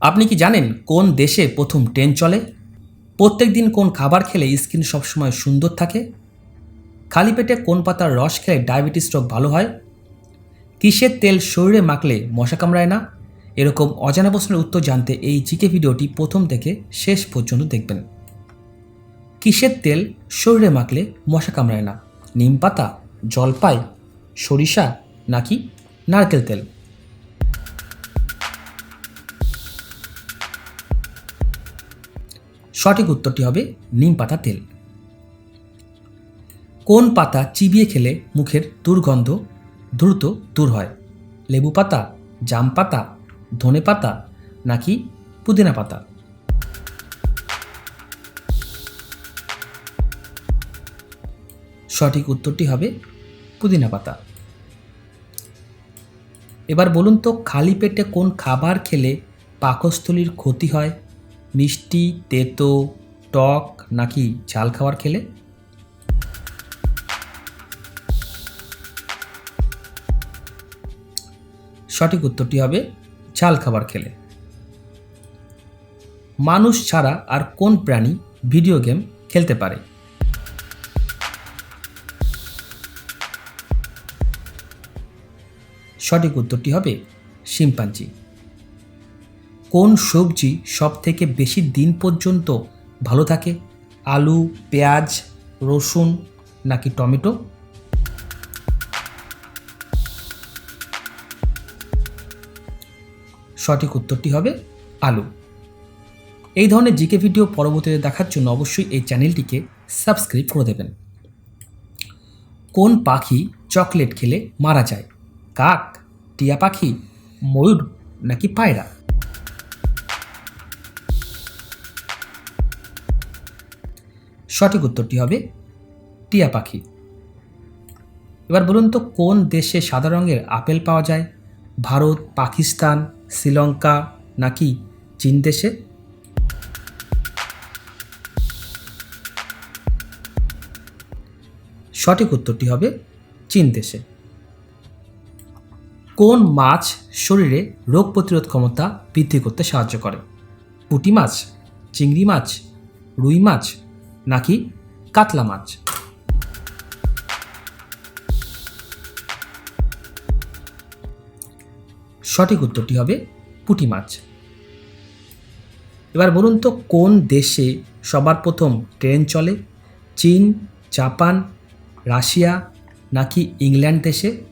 আপনি কি জানেন কোন দেশে প্রথম ট্রেন চলে? প্রত্যেক দিন কোন খাবার খেলে স্কিন সবসময় সুন্দর থাকে? খালি পেটে কোন পাতার রস খেলে ডায়াবেটিস রোগ ভালো হয়? কিসের তেল শরীরে মাখলে মশা কামড়ায় না? এরকম অজানা প্রশ্নের উত্তর জানতে এই জিকে ভিডিওটি প্রথম থেকে শেষ পর্যন্ত দেখবেন। কিসের তেল শরীরে মাখলে মশা কামড়ায় না? নিম পাতা, জলপাই, সরিষা নাকি নারকেল তেল? সঠিক উত্তরটি হবে নিম পাতা তেল। কোন পাতা চিবিয়ে খেলে মুখের দুর্গন্ধ দ্রুত দূর হয়? লেবু পাতা, জাম পাতা, ধনে পাতা নাকি পুদিনা পাতা? সঠিক উত্তরটি হবে পুদিনা পাতা। এবার বলুন তো, খালি পেটে কোন খাবার খেলে পাকস্থলীর ক্ষতি হয়? মিষ্টি, তেতো, টক নাকি ঝাল খাবার খেলে? সঠিক উত্তরটি হবে ঝাল খাবার খেলে। মানুষ ছাড়া আর কোন প্রাণী ভিডিও গেম খেলতে পারে? সঠিক উত্তরটি হবে শিম্পাঞ্জি। কোন সবজি সব থেকে বেশি দিন পর্যন্ত ভালো থাকে? আলু, পেঁয়াজ, রসুন নাকি টমেটো? সঠিক উত্তরটি হবে আলু। এই ধরনের জিকে ভিডিও পরবর্তীতে দেখার জন্য অবশ্যই এই চ্যানেলটিকে সাবস্ক্রাইব করে দেবেন। কোন পাখি চকলেট খেলে মারা যায়? কাক, টিয়া পাখি, ময়ূর নাকি পায়রা? সঠিক উত্তরটি হবে টিয়া পাখি। এবার বলুন তো, কোন দেশে সাদা রঙের আপেল পাওয়া যায়? ভারত, পাকিস্তান, শ্রীলঙ্কা নাকি চীন দেশে? সঠিক উত্তরটি হবে চীন দেশে। কোন মাছ শরীরে রোগ প্রতিরোধ ক্ষমতা বৃদ্ধি করতে সাহায্য করে? পুঁটি মাছ, চিংড়ি মাছ, রুই মাছ নাকি কাতলা মাছ? সঠিক উত্তরটি হবে পুঁটি মাছ। এবার বলুন তো, কোন দেশে সবার প্রথম ট্রেন চলে? চীন, জাপান, রাশিয়া নাকি ইংল্যান্ড দেশে?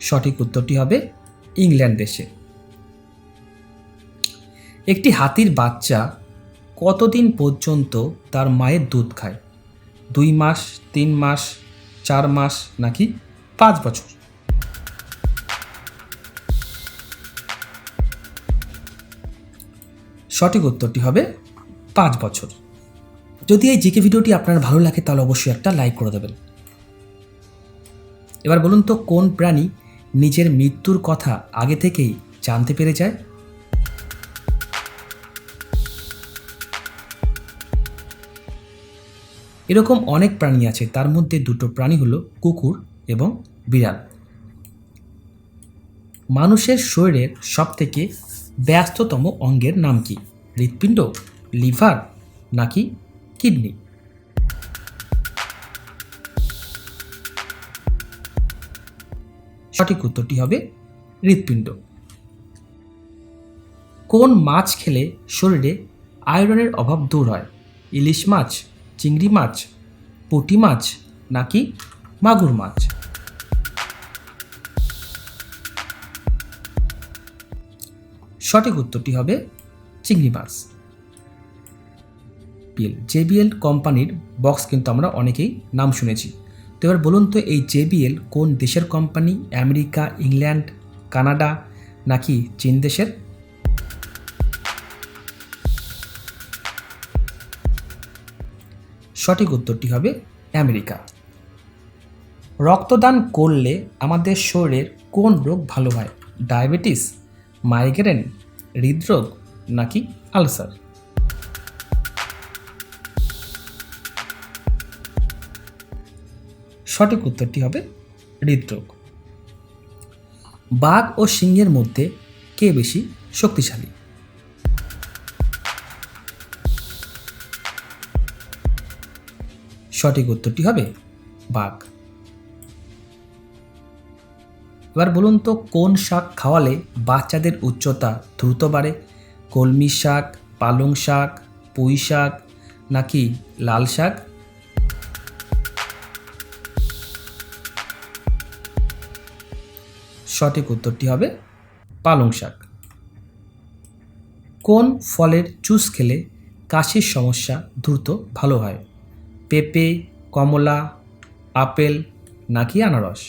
সঠিক উত্তরটি হবে ইংল্যান্ড দেশে। একটি হাতির বাচ্চা কতদিন পর্যন্ত তার মায়ের দুধ খায়? দুই মাস, তিন মাস, চার মাস নাকি পাঁচ বছর? সঠিক উত্তরটি হবে পাঁচ বছর। যদি এই জিকে ভিডিওটি আপনার ভালো লাগে, তাহলে অবশ্যই একটা লাইক করে দেবেন। এবার বলুন তো, কোন প্রাণী নিজের মৃত্যুর কথা আগে থেকেই জানতে পেরে যায়? এরকম অনেক প্রাণী আছে, তার মধ্যে দুটো প্রাণী হলো কুকুর এবং বিড়াল। মানুষের শরীরের সবথেকে ব্যস্ততম অঙ্গের নাম কি? হৃৎপিণ্ড, লিভার নাকি কিডনি? সঠিক উত্তরটি হবে হৃৎপিণ্ড। কোন মাছ খেলে শরীরে আয়রনের অভাব দূর হয়? ইলিশ মাছ চিংড়ি মাছ, পুঁটি মাছ নাকি মাগুর মাছ? সঠিক উত্তরটি হবে চিংড়ি মাছ। বিএল জেবিএল কোম্পানির বক্স কিন্তু আমরা অনেকেই নাম শুনেছি। তো এবার বলুন তো, এই জেবিএল কোন দেশের কোম্পানি আমেরিকা, ইংল্যান্ড, কানাডা নাকি চীন দেশের? সঠিক উত্তরটি হবে আমেরিকা। রক্তদান করলে আমাদের শরীরের কোন রোগ ভালো হয়? ডায়াবেটিস, মাইগ্রেন, হৃদরোগ নাকি আলসার? সঠিক উত্তরটি হবে হৃদরোগ। বাঘ ও সিংহের মধ্যে কে বেশি শক্তিশালী? সঠিক উত্তরটি হবে বাঘ। এবার বলুন তো, কোন শাক খাওয়ালে বাচ্চাদের উচ্চতা দ্রুত বাড়ে? কলমি শাক, পালং শাক, পুঁই শাক, নাকি লাল শাক? সঠিক উত্তরটি হবে পালং শাক। কোন ফলের জুস খেলে কাশির সমস্যা দ্রুত ভালো হয়? পেঁপে, কমলা, আপেল, নাকি আনারস?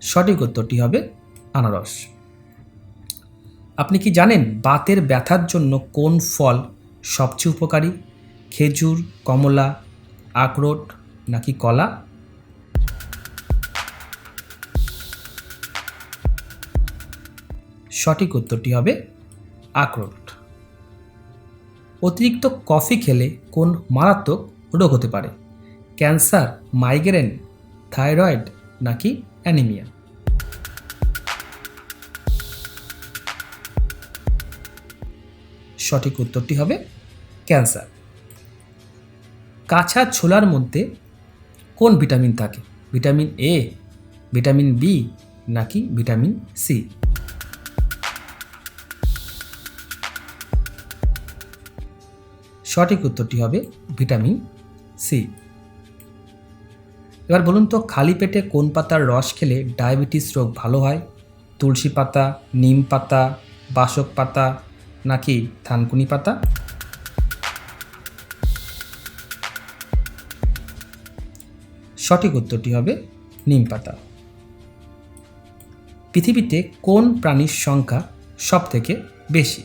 সঠিক উত্তরটি হবে আনারস। আপনি কি জানেন বাতের ব্যথার জন্য কোন ফল সবচেয়ে উপকারী? খেজুর, কমলা, আখরোট, নাকি কলা? সঠিক উত্তরটি হবে আখরোট অতিরিক্ত কফি খেলে কোন মারাত্মক রোগ হতে পারে? ক্যান্সার, মাইগ্রেন, থাইরয়েড নাকি অ্যানিমিয়া? সঠিক উত্তরটি হবে ক্যান্সার। কাঁচা ছোলার মধ্যে কোন ভিটামিন থাকে? ভিটামিন এ, ভিটামিন বি নাকি ভিটামিন সি? সঠিক উত্তরটি হবে ভিটামিন সি। এবার বলুন তো, খালি পেটে কোন পাতার রস খেলে ডায়াবেটিস রোগ ভালো হয়? তুলসী পাতা, নিম পাতা, বাসক পাতা, নাকি থানকুনি পাতা? সঠিক উত্তরটি হবে নিম পাতা। পৃথিবীতে কোন প্রাণীর সংখ্যা সব থেকে বেশি?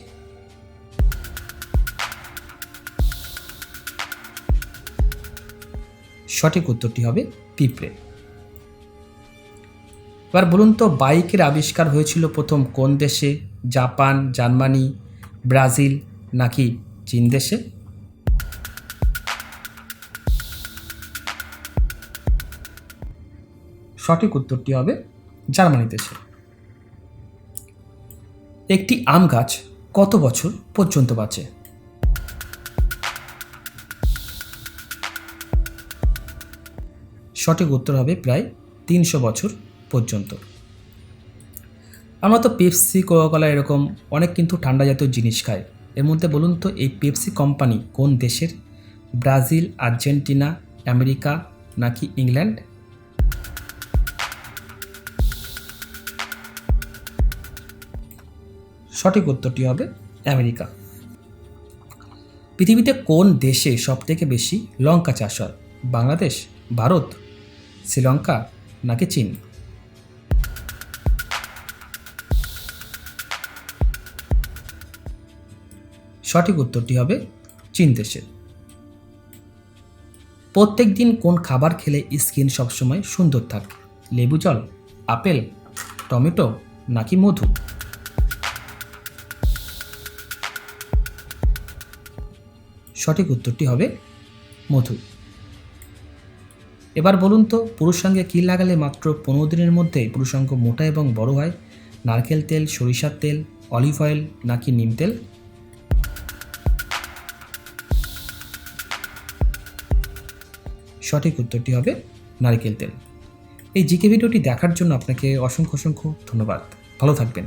সঠিক উত্তরটি হবে পিঁপড়ে। এবার বলুন তো, বাইকের আবিষ্কার হয়েছিল প্রথম কোন দেশে? জাপান, জার্মানি, ব্রাজিল নাকি চীন দেশে? সঠিক উত্তরটি হবে জার্মানি দেশে। একটি আম গাছ কত বছর পর্যন্ত বাঁচে? সঠিক উত্তর হবে প্রায় তিনশো বছর পর্যন্ত। আমরা তো পেপসি, কোকাকোলা এরকম অনেক কিন্তু ঠান্ডা জাতীয় জিনিস খাই। এর মধ্যে বলুন তো, এই পেপসি কোম্পানি কোন দেশের? ব্রাজিল, আর্জেন্টিনা, আমেরিকা নাকি ইংল্যান্ড? সঠিক উত্তরটি হবে আমেরিকা। পৃথিবীতে কোন দেশে সবথেকে বেশি লঙ্কা চাষ হয়? বাংলাদেশ, ভারত শ্রীলঙ্কা নাকি চীন? সঠিক উত্তরটি হবে চীন দেশের। প্রত্যেক দিন কোন খাবার খেলে স্কিন সবসময় সুন্দর থাকে? লেবু জল, আপেল, টমেটো নাকি মধু? সঠিক উত্তরটি হবে মধু। এবার বলুন তো পুরুষাঙ্গে কী লাগালে মাত্র পনেরো দিনের মধ্যে পুরুষাঙ্গ মোটা এবং বড় হয়? নারকেল তেল, সরিষার তেল, অলিভ অয়েল নাকি নিম তেল? সঠিক উত্তরটি হবে নারকেল তেল। এই জিকে ভিডিওটি দেখার জন্য আপনাকে অসংখ্য অসংখ্য ধন্যবাদ। ভালো থাকবেন।